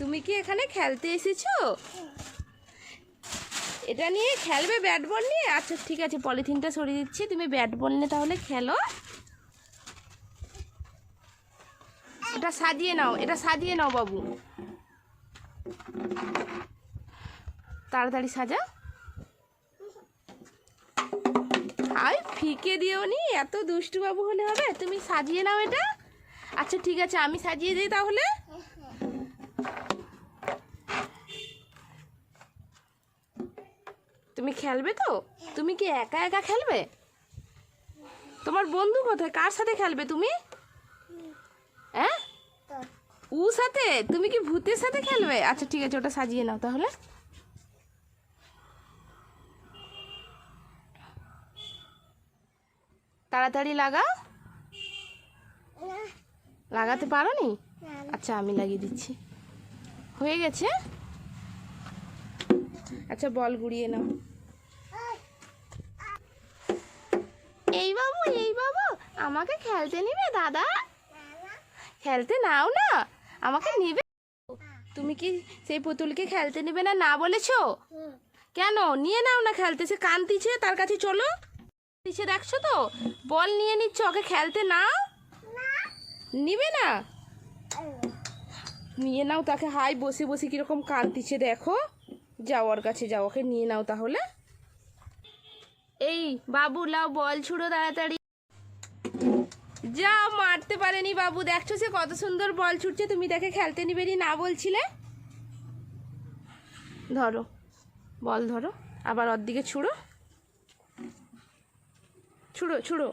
তুমি কি এখানে খেলতে এসেছ? এটা নিয়ে খেলবে ব্যাট বল নিয়ে? আচ্ছা ঠিক আছে পলিথিনটা সরিয়ে দিচ্ছি। তুমি ব্যাট বল নিয়ে তাহলে খেলো। এটা সাজিয়ে নাও, এটা সাজিয়ে নাও বাবু। তাড়াতাড়ি সাজা আই ফিকে দিও নি, এত দুষ্টু বাবু হলে হবে। তুমি সাজিয়ে নাও এটা। আচ্ছা ঠিক আছে, আমি সাজিয়ে দিই তাহলে। তুমি খেলবে তো? তুমি কি একা একা খেলবে? তোমার বন্ধু কোথায়? কার সাথে খেলবে তুমি? হ্যাঁ? উ সাথে? তুমি কি ভূতের সাথে খেলবে? আচ্ছা ঠিক আছে, ওটা সাজিয়ে নাও তাহলে। তাড়াতাড়ি লাগাও। লাগাতে পারো নি আচ্ছা আমি লাগিয়ে দিচ্ছি। হয়ে গেছে? আচ্ছা বল, গুড়িয়ে নাও। এই বাবু এই বাবু, আমাকে খেলতে নিবে দাদা? খেলতে নাও না, আমাকে নিবে। তুমি কি সেই পুতুলকে খেলতে নিবে না না বলেছ? কেন? নিয়ে নাও না খেলতে, সে কান্তিছে তার কাছে চলো। দিচ্ছে দেখছ তো? বল নিয়ে নিচ্ছ, ওকে খেলতে নাও? নিবে না? নিয়ে নাও তাকে, হাই, বসে বসে কীরকম কান্তিছে দেখো। যাও ওর কাছে যাও, ওকে নিয়ে নাও তাহলে। এই, বাবু, লাও বল, ছুড়ো তাড়াতাড়ি। যা, মারতে পারেনি বাবু, দেখছ সে কত সুন্দর বল ছুটছে, তুমি তাকে খেলতে নিবে নি বলছিলে? ধরো, বল ধরো, আবার ওর দিকে ছুড়ো। ছুড়ো ছুড়ো।